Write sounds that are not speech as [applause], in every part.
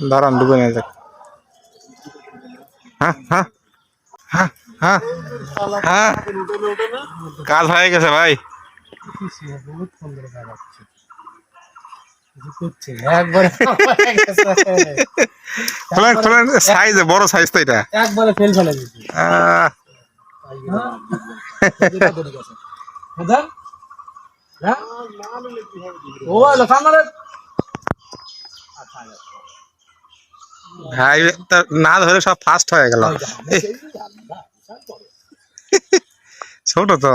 দাঁড়ান ডুবে নিয়ে যাক। হ্যাঁ হ্যাঁ হ্যাঁ হ্যাঁ হ্যাঁ। কাজ হয়ে গেছে ভাই। সাইজ বড় সাইজ তো এটা। একবারে ফেল ফেলে ও ভাই তা না ধরে সব ফাস্ট হয়ে গেল। ছোট তো।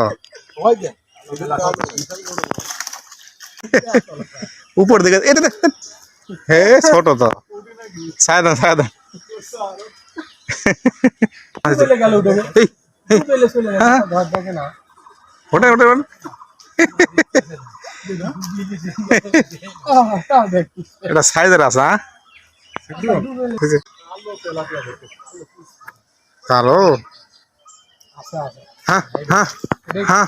উপর দিকে এটা হে, ছোট তো। হ্যাঁ। দেখে না ওটা ওটা এটা সাইজের আছে হ্যাঁ? আচ্ছা হ্যাঁ হ্যাঁ হ্যাঁ।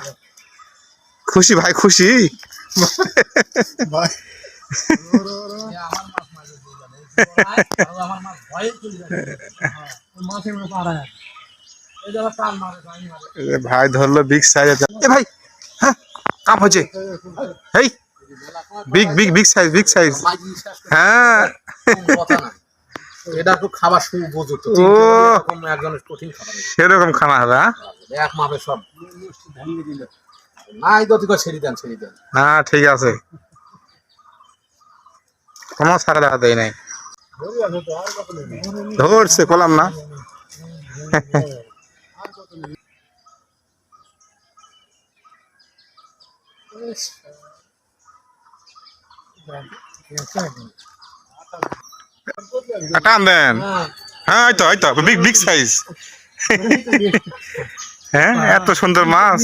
খুশি ভাই খুশি। ভাই ধরলো বিগ সাইজের এ ভাই হ্যাঁ কাম হচ্ছে এই big big big size big size হ্যাঁ। এটা একটু খাবার শুরু উপযুক্ত এরকম একজনের কঠিন খাবার নেই। সেরকম খানা হবে হ্যাঁ এক মাপে সব না এই দতি করে ছেড়ে দেন ছেড়ে দেন না ঠিক আছে কোনো সারা দেখা দেয় নাই ধরছে কলাম না টান দেন হ্যাঁ এই তো বিগ বিগ সাইজ হ্যাঁ এত সুন্দর মাছ।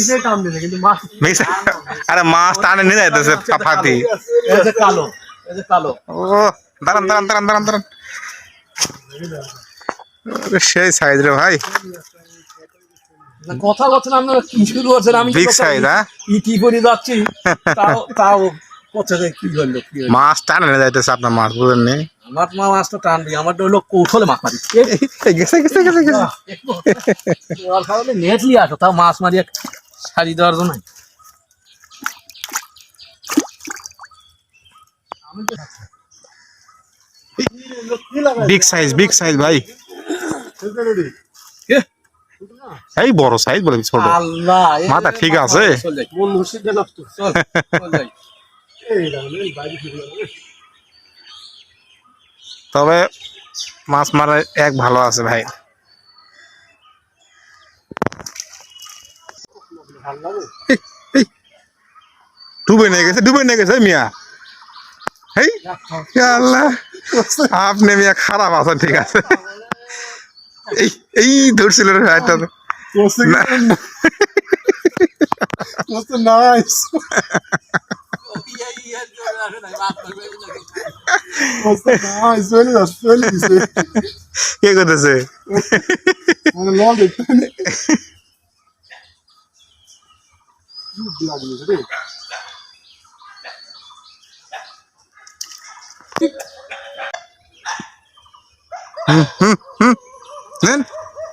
আরে মাছ টানে নিয়ে যাইতেছে ফাতি এই যে কালো এই যে কালো ও দাঁড়ান দাঁড়ান দাঁড়ান দাঁড়ান দাঁড়ান। সেই সাইজ রে ভাই। কথা বলছেন আপনারা কি শুরু করছেন? আমি বিগ সাইজ হ্যাঁ? কি কি করে যাচ্ছি? [laughs] তাও তাও কোথায় কি হলো? মাছ টানে যাইতেছে আপনার মাছ বুঝলেন আমার মা মাছ তো টান দিই আমার হলো কৌশলে মাছ মারি গেছে গেছে গেছে গেছে নেট নিয়ে আসো তাও মাছ মারিয়ে সারি দেওয়ার জন্য বিগ সাইজ বিগ সাইজ ভাই এ, এই বড় সাইজ বলে ছোট মাথা ঠিক আছে? চল যাই। চল, চল যাই। তবে মাছ মারা এক ভালো আছে ভাই এই, ডুবে নিয়ে গেছে ডুবে নিয়ে গেছে মিয়া এই ইয়া আল্লাহ আপনি মিয়া খারাপ আছেন ঠিক আছে এই এই ধরছিল রে ভাইটা তো। না, nice. What's the nice? কে করতেছে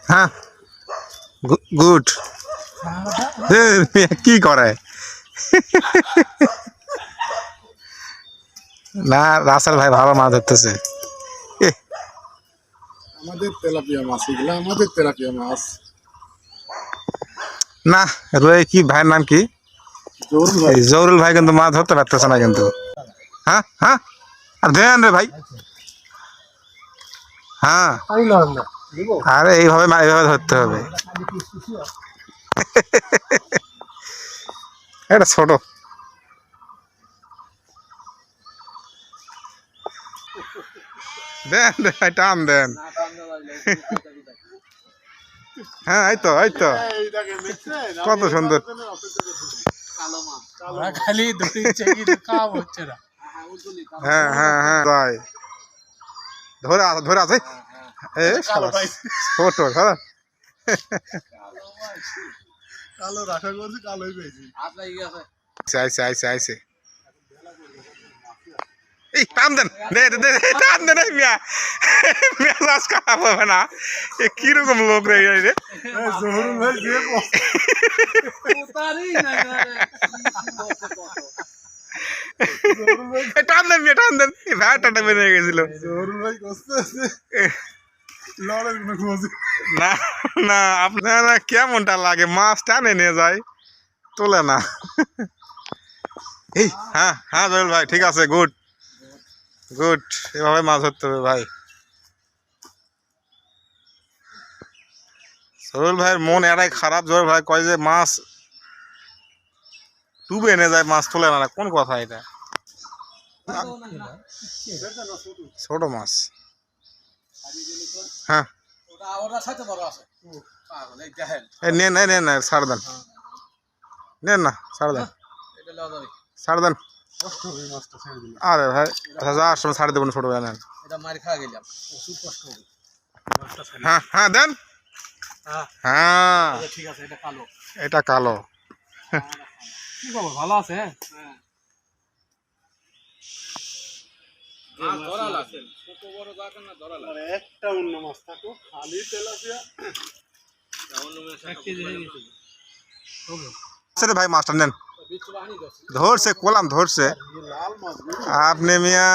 হ্যাঁ গুড কি করে না রাসেল ভাই ভালো মাছ ধরতেছে। আমাদের তেলাপিয়া মাছ এগুলো আমাদের তেলাপিয়া মাছ। না রয়ে কি ভাইয়ের নাম কি? জোর ভাই। কিন্তু মাছ ধরতে পারতেছে না কিন্তু। হ্যাঁ হ্যাঁ। আর দেন রে ভাই। হ্যাঁ। আরে এইভাবে এইভাবে ধরতে হবে। এটা ছোট। দেন ভাই, টান দেন। [laughs] হ্যাঁ এই তো এই তো। কত সুন্দর। খালি হচ্ছে না। হ্যাঁ হ্যাঁ হ্যাঁ তাই। ধরে ধরে আছে এ ছোট হ্যাঁ কালো রাখা করছি কালোই পেয়েছি। আইসে আইসে আইসে আইসে। এই টান দেন। টান দেন মিয়া। মেজাজ খারাপ হবে না। এ, কীরকম লোক রে রে? টান দেন, মিয়া, টান ভাই টাটা বেরিয়ে গেছিল। না না, আপনারা কেমনটা লাগে? মাছ টানে নিয়ে যায়, তোলে না। এই হ্যাঁ হ্যাঁ জয়েল ভাই, ঠিক আছে, গুড। গুড এভাবে মাছ ধরতে হবে ভাই। সরুল ভাইয়ের মন এরাই খারাপ জয়েল ভাই কয় যে মাছ ডুবে এনে যায় মাছ তোলে না কোন কথা এটা? ছোট মাছ। হ্যাঁ। নেন নেন এই ছাড় দেন। নেন না ছাড় দেন। আরে ভাই আচ্ছা যাওয়ার সময় ছাড় দেবেন ছোট ভাই নেন এটা মারি খাওয়া গেলাম ওষুধ কষ্ট হবে। হ্যাঁ হ্যাঁ দেন। হ্যাঁ। হ্যাঁ। আচ্ছা, ঠিক আছে এটা কালো। এটা কালো। কি খবর? ভালো আছে? হ্যাঁ। একটা অন্য মাছ থাকো খালি তেলাপিয়া। সেটা ভাই মাছটা নেন। ধরছে, কোলাম ধরছে। আপনি মিয়া,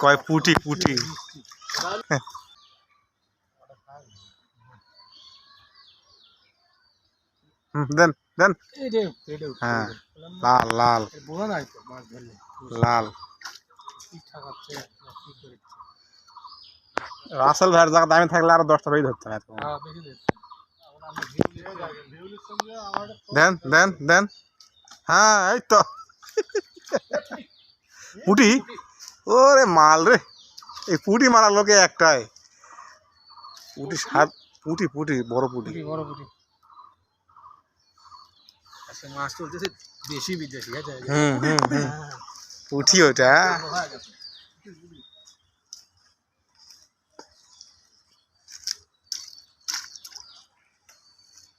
কয় পুটি পুটি। দেন দেন। হ্যাঁ লাল লাল। লাল। রাসেল ভাইয়ের জায়গা দামি থাকলে আরও দশটা রই ধরতে দেন দেন দেন। হ্যাঁ এই তো। পুটি? ওরে মাল রে। এই পুটি মারা লোকে একটাই। পুটি সাত পুটি পুটি বড় পুটি। বড় পুটি। মাছ চলতেছে দেশি বিদেশি হ্যাঁ হুম হুম হুম। পুটি ওটা হয়ে গেছে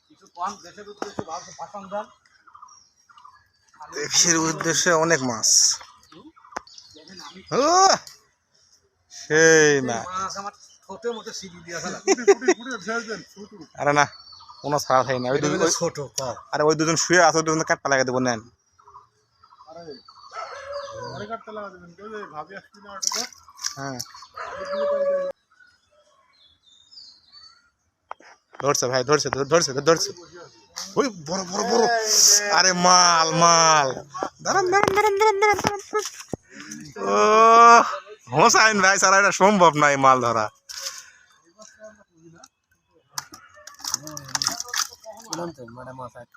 কিছু কম দেশের উদ্দেশ্যে অনেক মাছ। সেই মাছ [laughs] আরে না কোনো ছাড়া থাকি না ওই দুজন ছোট আরে ওই দুজন শুয়ে আছে ওই দুজন কাটপা লাগিয়ে দেবো নেন। আরে আরে কাটতে লাগা দেবেন কেউ যে ভাবি আসবি না ওটা তো হ্যাঁ ভাবি দিয়ে তো এই যে ধরছে ভাই, ধরছে ধর- ধরছে ধরছে। ওই বড় বড় বড়। আরে মাল মাল। দাঁড়ান দাঁড়ান দাঁড়ান দাঁড়ান দাঁড়ান। ও হোসাইন ভাই সারা এটা সম্ভব নাই মাল ধরা।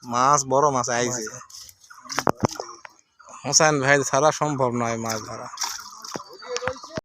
মাছ, বড় মাছ আইছে। হোসাইন ভাই ছাড়া সম্ভব নয় মাছ ধরা।